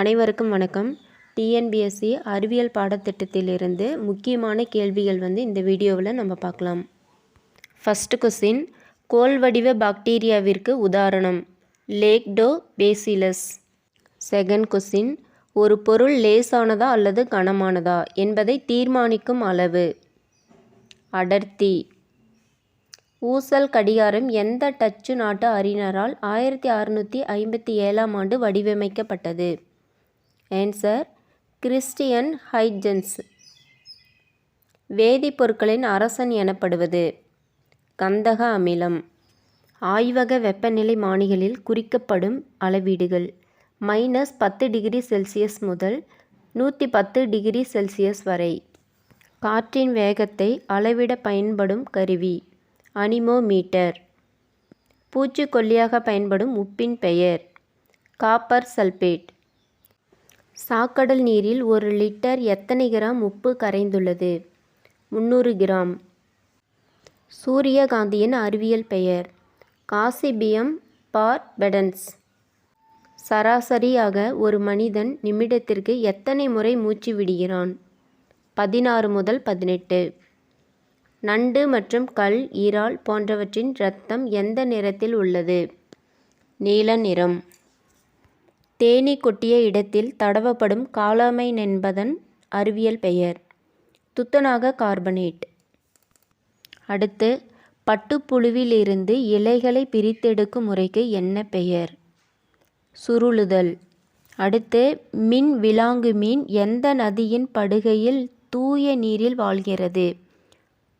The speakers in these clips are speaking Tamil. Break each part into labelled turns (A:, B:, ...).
A: அனைவருக்கும் வணக்கம். டிஎன்பிஎஸ்சி அறிவியல் பாடத்திட்டத்திலிருந்து முக்கியமான கேள்விகள் வந்து இந்த வீடியோவில் நம்ம பார்க்கலாம். ஃபஸ்ட்டு கொஸ்டின் கோல் வடிவ பாக்டீரியாவிற்கு உதாரணம் லேக்டோ பேசிலஸ் செகண்ட் கொஸ்டின் ஒரு பொருள் லேசானதா அல்லது கனமானதா என்பதை தீர்மானிக்கும் அளவு அடர்த்தி. ஊசல் கடிகாரம் எந்த டச்சு நாட்டு அறிஞரால் ஆயிரத்தி அறுநூற்றி ஐம்பத்தி ஏழாம் ஆண்டு வடிவமைக்கப்பட்டது? ஆன்சர் கிறிஸ்டியன் ஹைஜன்ஸ் வேதிப்பொருட்களின் அரசன் எனப்படுவது கந்தக அமிலம். ஆய்வக வெப்பநிலை மானிகளில் குறிக்கப்படும் அளவீடுகள். மைனஸ் பத்து டிகிரி செல்சியஸ் முதல் நூற்றி பத்து டிகிரி செல்சியஸ் வரை. காற்றின் வேகத்தை அளவிட பயன்படும் கருவி. அனிமோமீட்டர். பூச்சிக்கொல்லியாக பயன்படும் உப்பின் பெயர். Copper sulphate. சாக்கடல் நீரில் ஒரு லிட்டர் எத்தனை கிராம் உப்பு கரைந்துள்ளது? முந்நூறு கிராம். சூரியகாந்தியின் அறிவியல் பெயர். காசிபியம் பார்பெடன்ஸ் சராசரியாக ஒரு மனிதன் நிமிடத்திற்கு எத்தனை முறை மூச்சு விடுகிறான்? பதினாறு முதல் பதினெட்டு. நண்டு மற்றும் கல் ஈரால் போன்றவற்றின் இரத்தம் எந்த நிறத்தில் உள்ளது? நீல நிறம். தேனீ கொட்டிய இடத்தில் தடவப்படும் காலாமைன் என்பதன் அறிவியல் பெயர். துத்தநாக கார்பனேட். அடுத்து பட்டுப்புழுவிலிருந்து இலைகளை பிரித்தெடுக்கும் முறைக்கு என்ன பெயர்? சுருளுதல். அடுத்து மின் விலாங்கு மீன் எந்த நதியின் படுகையில் தூய நீரில் வாழ்கிறது?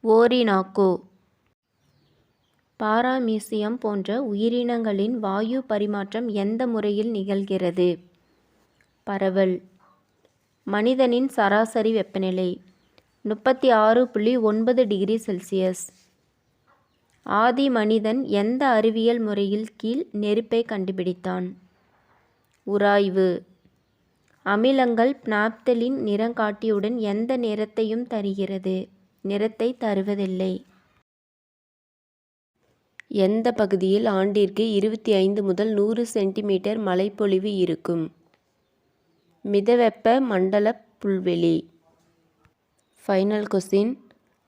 A: ஓரினாக்கோ. பாராமீசியம் போன்ற உயிரினங்களின் வாயு பரிமாற்றம் எந்த முறையில் நிகழ்கிறது? பரவல். மனிதனின் சராசரி வெப்பநிலை முப்பத்தி ஆறு புள்ளி ஒன்பது டிகிரி செல்சியஸ். ஆதி மனிதன் எந்த அறிவியல் முறையில் கீழ் நெருப்பை கண்டுபிடித்தான்? உராய்வு. அமிலங்கள் நாப்தலின் நிறங்காட்டியுடன் எந்த நிறத்தையும் தருகிறது? நிறத்தை தருவதில்லை. எந்த பகுதியில் ஆண்டிற்கு இருபத்தி ஐந்து முதல் நூறு சென்டிமீட்டர் மழைப்பொழிவு இருக்கும்? மிதவெப்ப மண்டல புல்வெளி. ஃபைனல் கொஸ்டின்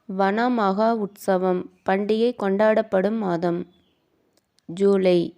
A: வன மகா உற்சவம் பண்டிகை கொண்டாடப்படும் மாதம். ஜூலை.